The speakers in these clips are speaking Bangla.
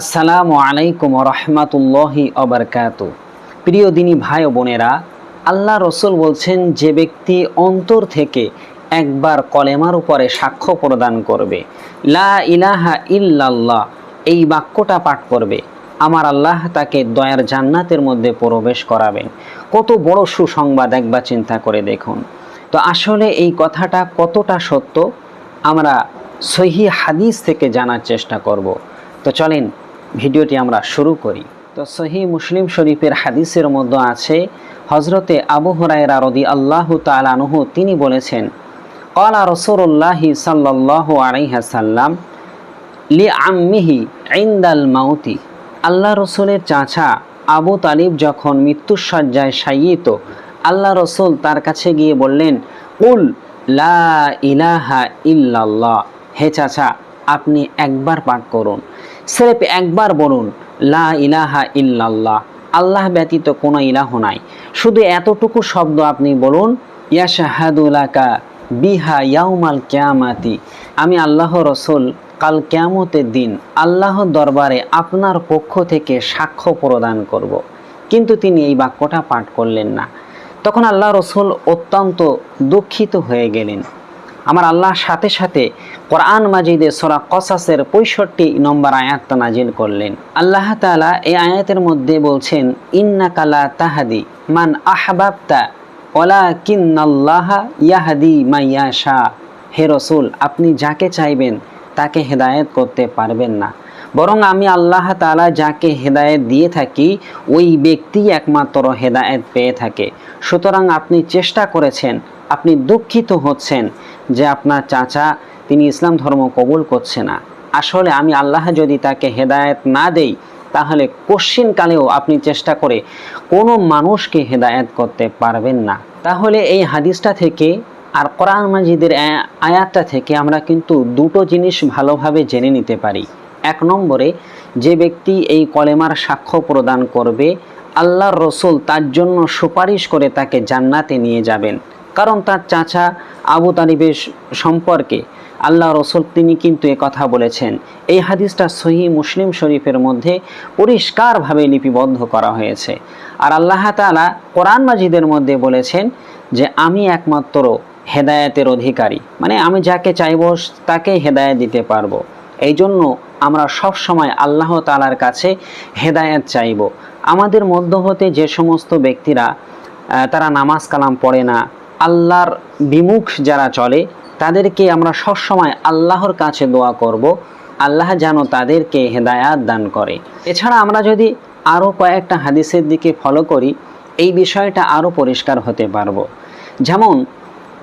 আসসালামু আলাইকুম রহমাতুল্লাহি অবরকাত প্রিয় দিনী ভাই ও বোনেরা, আল্লাহ রসুল বলছেন, যে ব্যক্তি অন্তর থেকে একবার কলেমার উপরে সাক্ষ্য প্রদান করবে, লা ইলাহা ইল্লাল্লাহ, এই বাক্যটা পাঠ করবে, আমার আল্লাহ তাকে দয়ার জান্নাতের মধ্যে প্রবেশ করাবেন। কত বড় সুসংবাদ, একবার চিন্তা করে দেখুন। তো আসলে এই কথাটা কতটা সত্য, আমরা সহি হাদিস থেকে জানার চেষ্টা করব। তো চলেন ভিডিওটি আমরা শুরু করি। তো সহি মুসলিম শরীফের হাদিসের মধ্যে আছে হজরতে আবু হরাইরা রদি আল্লাহ তালানহু তিনি বলেছেন কলা রসুল্লাহি সাল্লাহ আলাইহাসাল্লাম লি আম্মিহি ইন্দাল মাউতি। আল্লাহ রসুলের চাচা আবু তালিব যখন মৃত্যুসজ্জায় শায়িত, আল্লাহ রসুল তার কাছে গিয়ে বললেন উল লা ইলাহা ইল্লাল্লাহ। হে চাচা, আপনি একবার পাঠ করুন। স্রেফ একবার বলুন, লা ইলাহা ইল্লাল্লাহ। আল্লাহ ব্যতীত কোনো ইলাহ নাই। শুধু এতটুকু শব্দ আপনি বলুন ইয়াশাহাদুলাকা বিহা ইয়াউমাল কেয়ামাতি। আমি আল্লাহ রসুল, কাল কেয়ামতের দিন আল্লাহর দরবারে আপনার পক্ষ থেকে সাক্ষ্য প্রদান করব। কিন্তু তিনি এই বাক্যটা পাঠ করলেন না। তখন আল্লাহ রসুল অত্যন্ত দুঃখিত হয়ে গেলেন। আমার আল্লাহর সাথে সাথে কোরআন মাজিদে সোরা কসাসের পঁয়ষট্টি নম্বর আয়াত নাজিল করলেন। আল্লাহ তালা এই আয়াতের মধ্যে বলছেন ইন্না কালা তাহাদি মান আহবাবতা ওলা কিন্নাল্লাহ ইয়াহাদি মাইয়া শাহ হে রসুল, আপনি যাকে চাইবেন তাকে হেদায়েত করতে পারবেন না। বরং আমি আল্লাহ তালা যাকে হেদায়েত দিয়ে থাকি, ওই ব্যক্তি একমাত্র হেদায়েত পেয়ে থাকে। সুতরাং আপনি চেষ্টা করেছেন আপনি দুঃখিত হচ্ছেন যে আপনার চাচা তিনি ইসলাম ধর্ম কবুল করছে না। আসলে আমি আল্লাহ যদি তাকে হেদায়েত না দেই, তাহলে কালেও আপনি চেষ্টা করে কোনো মানুষকে হেদায়েত করতে পারবেন না। তাহলে এই হাদিসটা থেকে আর কোরআন মাজিদের আয়াতটা থেকে আমরা কিন্তু দুটো জিনিস ভালোভাবে জেনে নিতে পারি। এক নম্বরে, যে ব্যক্তি এই কলেমার সাক্ষ্য প্রদান করবে, আল্লাহর রসুল তার জন্য সুপারিশ করে তাকে জান্নাতে নিয়ে যাবেন। কারণ তার চাচা আবু তালিবের সম্পর্কে আল্লাহ রসুল তিনি কিন্তু কথা বলেছেন। এই হাদিসটা সহি মুসলিম শরীফের মধ্যে পরিষ্কারভাবে লিপিবদ্ধ করা হয়েছে। আর আল্লাহ তালা কোরআন মাজিদের মধ্যে বলেছেন যে, আমি একমাত্র হেদায়েতের অধিকারী। মানে আমি যাকে চাইব তাকে হেদায়েত দিতে পারব। এই জন্য আমরা সব সময় আল্লাহ তালার কাছে হেদায়েত চাইব। আমাদের মধ্য হতে যে সমস্ত ব্যক্তিরা তারা নামাজ কালাম পড়ে না আল্লাহর বিমুখ যারা চলে, তাদেরকে আমরা সবসময় আল্লাহর কাছে দোয়া করব। আল্লাহ যেন তাদেরকে হেদায়াত দান করে। এছাড়া আমরা যদি আরও কয়েকটা হাদিসের দিকে ফলো করি, এই বিষয়টা আরও পরিষ্কার হতে পারব। যেমন,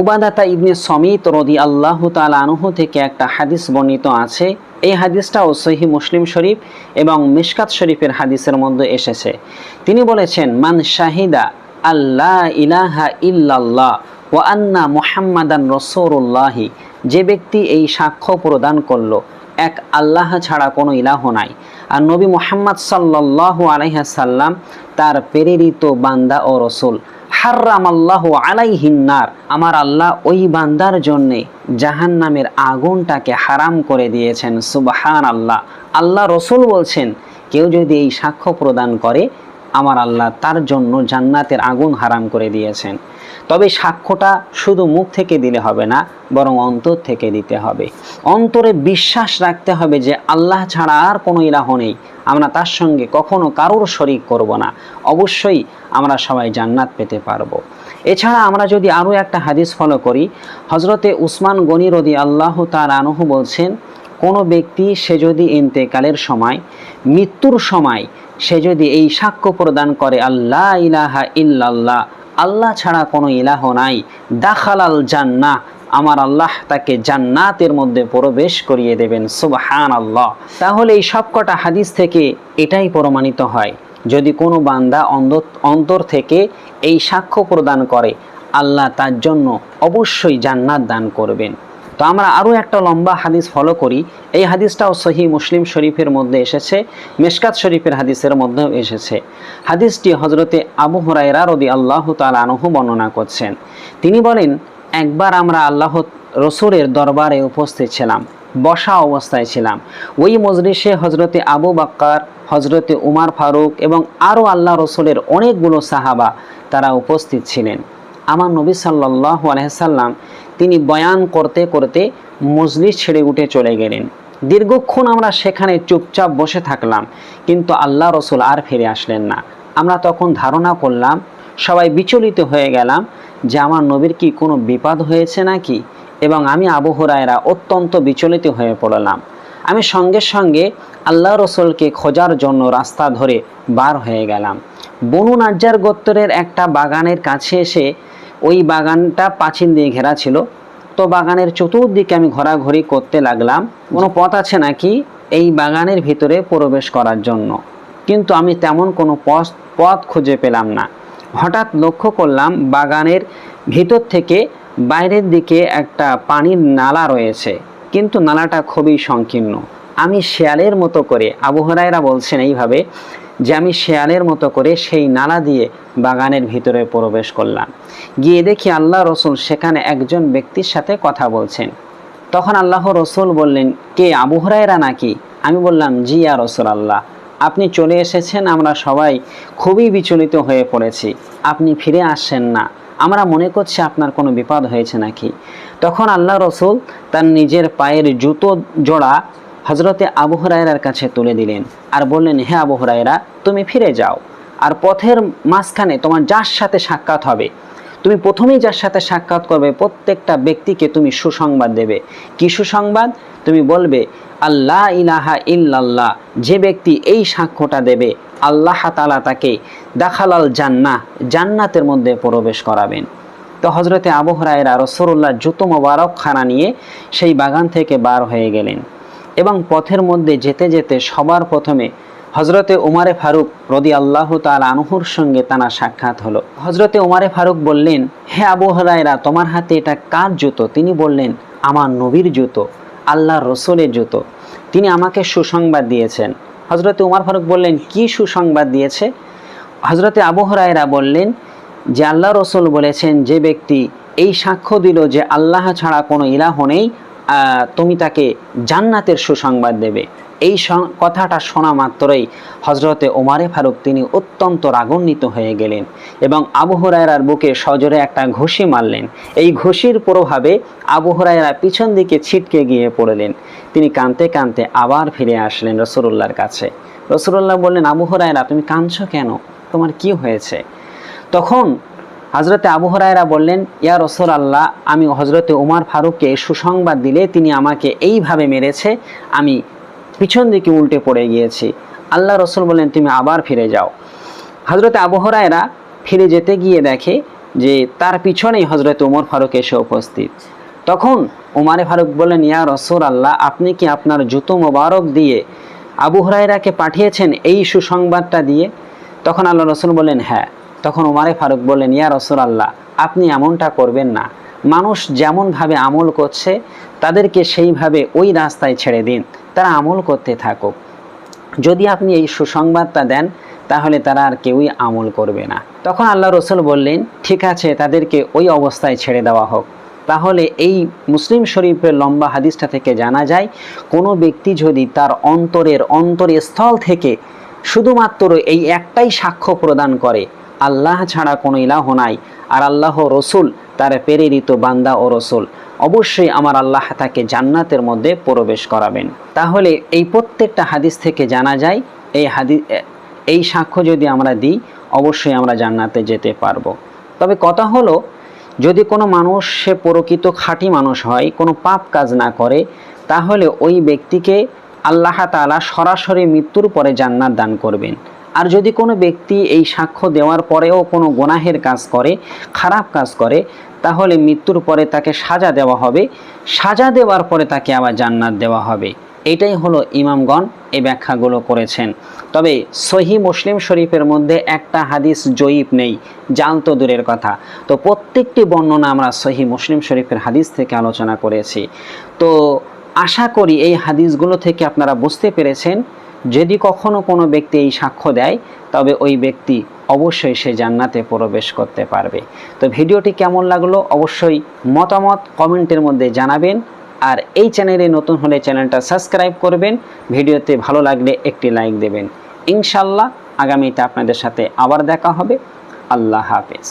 উবাদাতা ইবনে সমিত রদি আল্লাহ তালা আনহু থেকে একটা হাদিস বর্ণিত আছে। এই হাদিসটাও সহি মুসলিম শরীফ এবং মিশকাত শরীফের হাদিসের মধ্যে এসেছে। তিনি বলেছেন, মান শাহিদা আল্লাহ ইলাহা ইল্লাল্লাহ ও আন্না মোহাম্মাদান রসৌরুল্লাহি যে ব্যক্তি এই সাক্ষ্য প্রদান করল, এক আল্লাহ ছাড়া কোনো ইলাহ নাই। আর নবী মোহাম্মদ সাল্লাহ আলাইহাসাল্লাম তার প্রেরিত বান্দা ও রসুল। হার্রাম আল্লাহ আলাইহিন্নার আমার আল্লাহ ওই বান্দার জন্যে জাহান নামের আগুনটাকে হারাম করে দিয়েছেন। সুবাহান আল্লাহ আল্লাহ রসুল বলছেন, কেউ যদি এই সাক্ষ্য প্রদান করে আমার আল্লাহ তার জন্য জান্নাতের আগুন হারাম করে দিয়েছেন। তবে সাক্ষ্যটা শুধু মুখ থেকে দিলে হবে না, বরং অন্তর থেকে দিতে হবে। অন্তরে বিশ্বাস রাখতে হবে যে আল্লাহ ছাড়া আর কোনো ইলাহ নেই। আমরা তার সঙ্গে কখনো কারোর শরিক করব না। অবশ্যই আমরা সবাই জান্নাত পেতে পারব। এছাড়া আমরা যদি আরও একটা হাদিস ফলো করি হজরতে উসমান গনি রদি আল্লাহ তার আনহু বলছেন, কোনো ব্যক্তি সে যদি ইন্তেকালের সময়, মৃত্যুর সময় সে যদি এই সাক্ষ্য প্রদান করে আল্লাহ ইলাহা ইল্লাল্লাহ আল্লাহ ছাড়া কোনো ইলাহ নাই। দাখালাল জান্না আমার আল্লাহ তাকে জান্নাতের মধ্যে প্রবেশ করিয়ে দেবেন সুবাহান আল্লাহ তাহলে এই সবকটা হাদিস থেকে এটাই প্রমাণিত হয়। যদি কোনো বান্দা অন্তর থেকে এই সাক্ষ্য প্রদান করে, আল্লাহ তার জন্য অবশ্যই জান্নাত দান করবেন। তো আমরা আরও একটা লম্বা হাদিস ফলো করি। এই হাদিসটাও সহি মুসলিম শরীফের মধ্যে এসেছে, মেশকাত শরীফের হাদিসের মধ্যেও এসেছে। হাদিসটি হজরতে আবু হরাইরা রদি আল্লাহ তাল আনহু বর্ণনা করছেন। তিনি বলেন, একবার আমরা আল্লাহ রসুরের দরবারে উপস্থিত ছিলাম, বসা অবস্থায় ছিলাম। ওই মজলিসে হজরতে আবু বাক্কার হজরতে উমার ফারুক এবং আরও আল্লাহ রসুলের অনেকগুলো সাহাবা তারা উপস্থিত ছিলেন। আমার নবী সাল্লাহ আলহাম তিনি বয়ান করতে করতে মজলিস ছেড়ে উঠে চলে গেলেন। দীর্ঘক্ষণ আমরা সেখানে চুপচাপ বসে থাকলাম, কিন্তু আল্লাহ রসুল আর ফিরে আসলেন না। আমরা তখন ধারণা করলাম, সবাই বিচলিত হয়ে গেলাম যে আমার নবীর কি কোনো বিপদ হয়েছে নাকি? এবং আমি আবু হুরায়রা অত্যন্ত বিচলিত হয়ে পড়লাম। আমি সঙ্গে সঙ্গে আল্লাহ রসুলকে খোঁজার জন্য রাস্তা ধরে বার হয়ে গেলাম। বনু নাজ্জার গোত্তরের একটা বাগানের কাছে এসে ওই বাগানটা পাঁচিল দিয়ে ঘেরা ছিল। তো বাগানের চতুর্দিকে আমি ঘোরাঘুরি করতে লাগলাম। কোনো পথ আছে নাকি এই বাগানের ভিতরে প্রবেশ করার জন্য? কিন্তু আমি তেমন কোনো পথ পথ খুঁজে পেলাম না। হঠাৎ লক্ষ্য করলাম বাগানের ভিতর থেকে বাইরের দিকে একটা পানির নালা রয়েছে। কিন্তু নালাটা খুবই সংকীর্ণ। আমি শেয়ালের মতো করে আবহরাইরা বলছেন এইভাবে যে আমি শেয়ালের মতো করে সেই নালা দিয়ে বাগানের ভিতরে প্রবেশ করলাম। গিয়ে দেখি আল্লাহ রসুল সেখানে একজন ব্যক্তির সাথে কথা বলছেন। তখন আল্লাহ রসুল বললেন, কে আবহরাইরা নাকি? আমি বললাম, জি আর রসুল আল্লাহ আপনি চলে এসেছেন, আমরা সবাই খুবই বিচলিত হয়ে পড়েছি, আপনি ফিরে আসছেন না, আমরা মনে করছি আপনার কোনো বিপদ হয়েছে নাকি? তখন আল্লাহ রসুল তার নিজের পায়ের জুতো জোড়া হজরতে আবু হুরায়রার কাছে তুলে দিলেন আর বললেন, হে আবু হুরায়রা, তুমি ফিরে যাও আর পথের মাঝখানে তোমার যার সাথে সাক্ষাৎ হবে, তুমি প্রথমেই যার সাথে সাক্ষাৎ করবে, প্রত্যেকটা ব্যক্তিকে তুমি সুসংবাদ দেবে। কি সুসংবাদ? তুমি বলবে আল্লাহ ইলাহা ইল্লাল্লাহ, যে ব্যক্তি এই সাক্ষ্যটা দেবে, আল্লাহ তালা তাকে দাখালাল জান্না জান্নাতের মধ্যে প্রবেশ করাবেন। তো হজরতে আবু হরাইরা রসরুল্লাহ জুতো মোবারক খানা নিয়ে সেই বাগান থেকে বার হয়ে গেলেন। এবং পথের মধ্যে যেতে যেতে সবার প্রথমে হজরতে উমারে ফারুক রদি আল্লাহ তাল আনহুর সঙ্গে তানা সাক্ষাৎ হলো। হজরতে উমারে ফারুক বললেন, হে আবু হরাইরা তোমার হাতে এটা কার জুতো? তিনি বললেন, আমার নবীর জুতো, আল্লাহর রসুলের জুতো। তিনি আমাকে সুসংবাদ দিয়েছেন। হজরতে উমার ফারুক বললেন, কি সুসংবাদ দিয়েছে? হজরতে আবু হরাইরা বললেন, যে আল্লাহ রসুল বলেছেন, যে ব্যক্তি এই সাক্ষ্য দিল যে আল্লাহ ছাড়া কোনো ইলাহ নেই তুমি তাকে জান্নাতের সুসংবাদ দেবে। এই কথাটা শোনা মাত্রই হজরতে ওমারে ফারুক তিনি অত্যন্ত রাগান্বিত হয়ে গেলেন এবং আবু হুরায়রার বুকে সজোরে একটা ঘুষি মারলেন। এই ঘুষির প্রভাবে আবু হুরায়রা পিছন দিকে ছিটকে গিয়ে পড়লেন। তিনি কাঁদতে কাঁদতে আবার ফিরে আসলেন রসুল্লাহর কাছে। রসুল্লাহ বললেন, আবু হুরায়রা, তুমি কাঁদছ কেন? তোমার কি হয়েছে? তখন হজরতে আবু হরায়রা বললেন, ইয়া রসুল আল্লাহ আমি হজরতে উমার ফারুককে সুসংবাদ দিলে তিনি আমাকে এইভাবে মেরেছে, আমি পিছন দিকে উল্টে পড়ে গিয়েছি। আল্লাহ রসুল বললেন, তুমি আবার ফিরে যাও। হজরতে আবু হরায়রা ফিরে যেতে গিয়ে দেখে যে তার পিছনেই হজরত উমর ফারুক এসে উপস্থিত। তখন উমারে ফারুক বললেন, ইয়া রসুল আল্লাহ আপনি কি আপনার জুতো মোবারক দিয়ে আবু হরাইরাকে পাঠিয়েছেন এই সুসংবাদটা দিয়ে? তখন আল্লাহ রসুল বললেন হ্যাঁ। তখন উমারে ফারুক বললেন, ইয়া রসুল আল্লাহ আপনি এমনটা করবেন না। মানুষ যেমনভাবে আমল করছে, তাদেরকে সেইভাবে ওই রাস্তায় ছেড়ে দিন। তারা আমল করতে থাকুক। যদি আপনি এই সুসংবাদটা দেন, তাহলে তারা আর কেউই আমল করবে না। তখন আল্লাহ রসুল বললেন, ঠিক আছে, তাদেরকে ওই অবস্থায় ছেড়ে দেওয়া হোক। তাহলে এই মুসলিম শরীফের লম্বা হাদিসটা থেকে জানা যায়, কোনো ব্যক্তি যদি তার অন্তরের অন্তরের স্থল থেকে শুধুমাত্র এই একটাই সাক্ষ্য প্রদান করে আল্লাহ ছাড়া কোনো ইলাহ নাই। আর আল্লাহ রসুল তার প্রেরিত বান্দা ও রসুল। অবশ্যই আমার আল্লাহ তাকে জান্নাতের মধ্যে প্রবেশ করাবেন। তাহলে এই প্রত্যেকটা হাদিস থেকে জানা যায়, এই হাদিস এই সাক্ষ্য যদি আমরা দিই, অবশ্যই আমরা জান্নাতে যেতে পারব। তবে কথা হলো, যদি কোনো মানুষ, সে প্রকৃত খাঁটি মানুষ হয়, কোনো পাপ কাজ না করে, তাহলে ওই ব্যক্তিকে আল্লাহ তাআলা সরাসরি মৃত্যুর পরে জান্নাত দান করবেন। আর যদি কোনো ব্যক্তি এই সাক্ষ্য দেওয়ার পরেও কোনো গোনাহের কাজ করে, খারাপ কাজ করে, তাহলে মৃত্যুর পরে তাকে সাজা দেওয়া হবে। সাজা দেওয়ার পরে তাকে আবার জান্নাত দেওয়া হবে। এটাই হলো ইমামগণ এই ব্যাখ্যাগুলো করেছেন। তবে সহি মুসলিম শরীফের মধ্যে একটা হাদিস জয়ীব নেই, জাল তো দূরের কথা। তো প্রত্যেকটি বর্ণনা আমরা সহি মুসলিম শরীফের হাদিস থেকে আলোচনা করেছি। তো আশা করি এই হাদিসগুলো থেকে আপনারা বুঝতে পেরেছেন যদি কখনো কোনো ব্যক্তি এই সাক্ষ্য দেয়, তবে ওই ব্যক্তি অবশ্যই সে জান্নাতে প্রবেশ করতে পারবে। তো ভিডিওটি কেমন লাগল অবশ্যই মতামত কমেন্টের মধ্যে জানাবেন। আর এই চ্যানেলে নতুন হলে চ্যানেলটা সাবস্ক্রাইব করবেন। ভিডিওতে ভালো লাগলে একটি লাইক দেবেন। ইনশাল্লাহ আগামীতে আপনাদের সাথে আবার দেখা হবে। আল্লাহ হাফেজ।